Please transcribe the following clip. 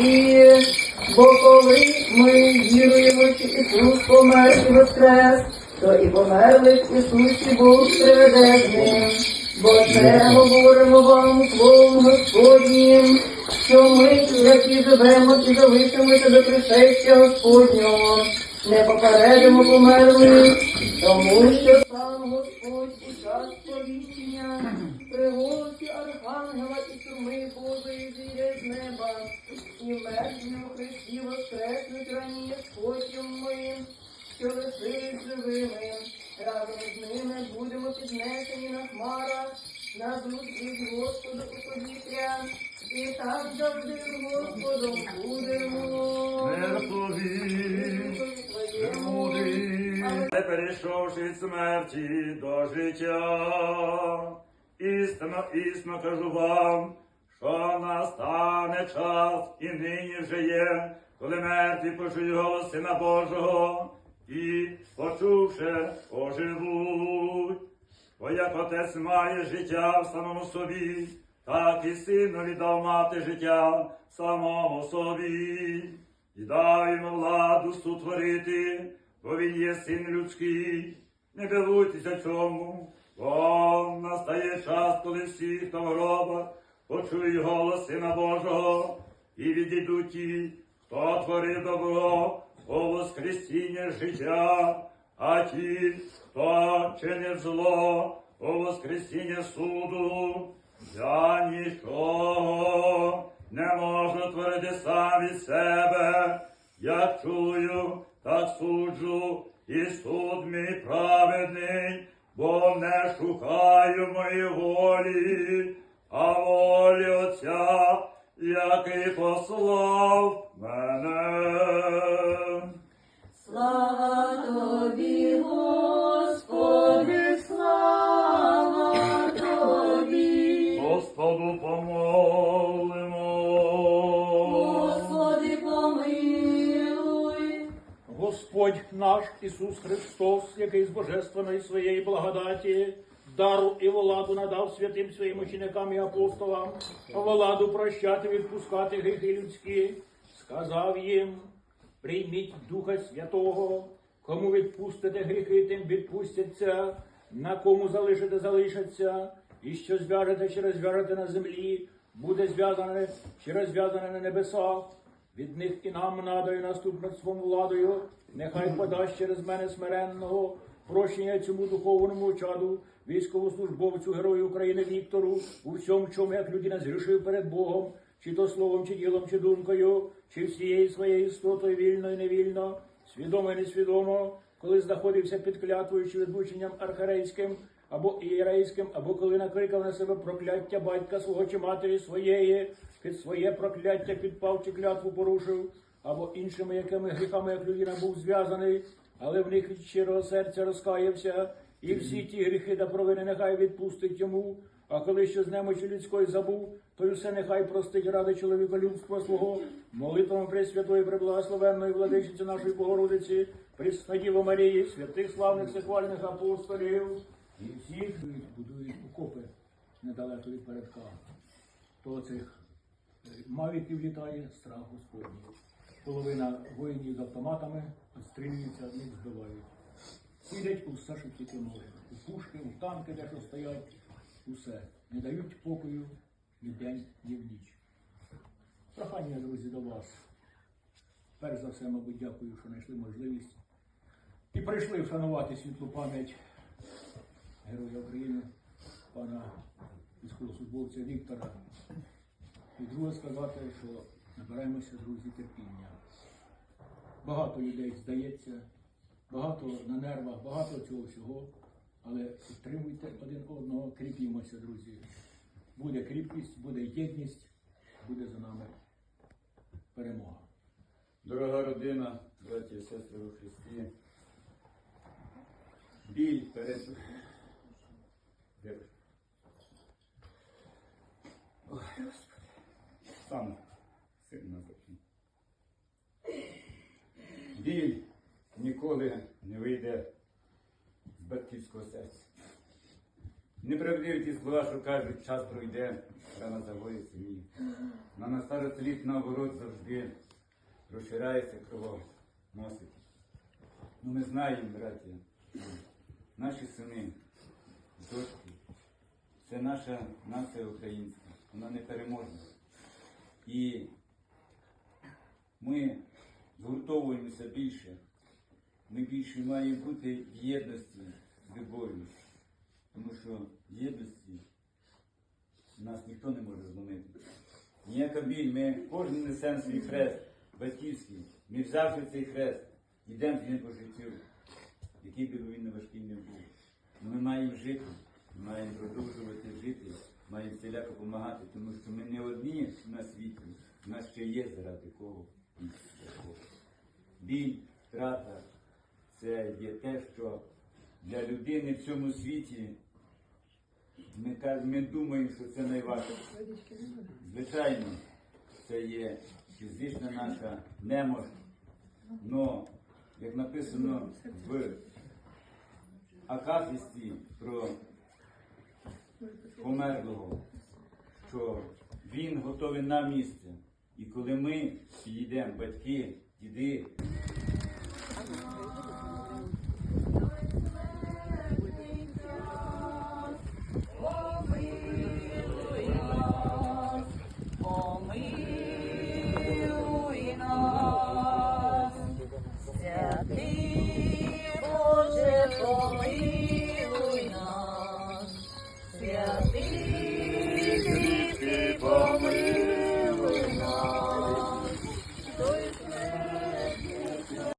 надії. Бо коли ми що Ісус помер і воскрес, то і померлих Ісусі Бог приведе. Бо це говоримо вам словом Господнім, що ми, які живемо і залишимося до пришестя Господнього, не попередимо померлих, тому що сам Господь у час повіщення при Архангела і сурми Божої будемо піднесені на хмарах, на зустріч Господу у повітря, і так завжди з Господом будемо. Не перейшовши від смерті до життя. Істинно, істинно кажу вам, що настане час і нині вже є, коли мертві почують голос Сина Божого і, почувши, оживуть. Бо як отець має життя в самому собі, так і сину віддав мати життя самому собі, і дав йому владу сотворити, бо він є син людський. Не дивуйтеся цьому, бо настає час, коли всі, хто в гробах, почують голос Сина Божого, і відійдуть ті, хто творив добро, у воскресіння життя, а ті, хто чинив зло, у воскресіння суду, я нічого не можу творити сам від себе, як чую, так суджу, і суд мій праведний, бо не шукаю моєї волі, а волі Отця, який послав мене. Слава Господь наш Ісус Христос, який з божественної своєї благодаті, дару і владу надав святим своїм ученикам і апостолам, владу прощати, відпускати гріхи людські, сказав їм, прийміть Духа Святого, кому відпустите гріхи, тим відпустяться, на кому залишите, залишаться, і що зв'яжете, чи розв'яжете на землі, буде зв'язане, чи розв'язане на небесах. Від них і нам надаю наступництвом владою, нехай подасть через мене смиренного прощення цьому духовному чаду, військовослужбовцю, герою України Віктору, у всьому, чому як людина згрішив перед Богом, чи то словом, чи ділом, чи думкою, чи всією своєю істотою вільно і невільно, свідомо і несвідомо, коли знаходився під клятвою чи відлученням архарейським або ієрейським, або коли накликав на себе прокляття батька свого чи матері своєї, під своє прокляття підпав чи клятву порушив, або іншими якими гріхами, як людина був зв'язаний, але в них від щирого серця розкаявся, і всі ті гріхи та провини нехай відпустить йому. А коли що з немочі людської забув, то й все нехай простить ради чоловіка людства свого, молитвами Пресвятої, преблагословенної владичиці нашої Богородиці, Преснодіво Марії, святих славних всехвальних апостолів, і всіх будують окопи недалеко від передка. То цих мавіків літає страх Господній. Половина воїнів з автоматами відстрілюються, одних збивають. Сидять усе, що тільки можуть. У пушки, у танки, де що стоять, усе. Не дають покою ні вдень, ні в ніч. Прохання, друзі, до вас. Перш за все, мабуть, дякую, що знайшли можливість. І прийшли вшанувати світлу пам'ять Героя України, пана військовослужбовця Віктора. І друге сказати, що набираємося, друзі, терпіння. Багато людей здається, багато на нервах, багато цього всього. Але підтримуйте один одного, кріпімося, друзі. Буде кріпкість, буде єдність, буде за нами перемога. Дорога родина, браті і сестри у Христі, біль перед Ой, Сам сильно запів. Біль ніколи не вийде з батьківського серця. Неправдиві ті слова, що кажуть, час пройде, рана загоїться ні. На на старості літ наоборот завжди розширається кров, носить. Ну ми знаємо, браті, наші сини, дочки, це наша нація українська, вона не переможна. І ми згуртовуємося більше. Ми більше маємо бути в єдності з любов'ю. Тому що в єдності нас ніхто не може зломити. Ніяка біль, ми кожен несемо свій хрест батьківський. Ми взявши цей хрест, йдемо з ним по життю, який би він не важкий не був. Ну, Ми маємо жити, ми маємо продовжувати жити, маємо всіляко допомагати, тому що ми не одні на світі, у нас ще є заради кого і для кого. Біль, втрата це є те, що для людини в цьому світі ми, ми думаємо, що це найважче. Звичайно, це є фізична наша немощ, але, як написано в Акафісті про померлого, що він готовий на місце. І коли ми підійдемо, батьки, діди,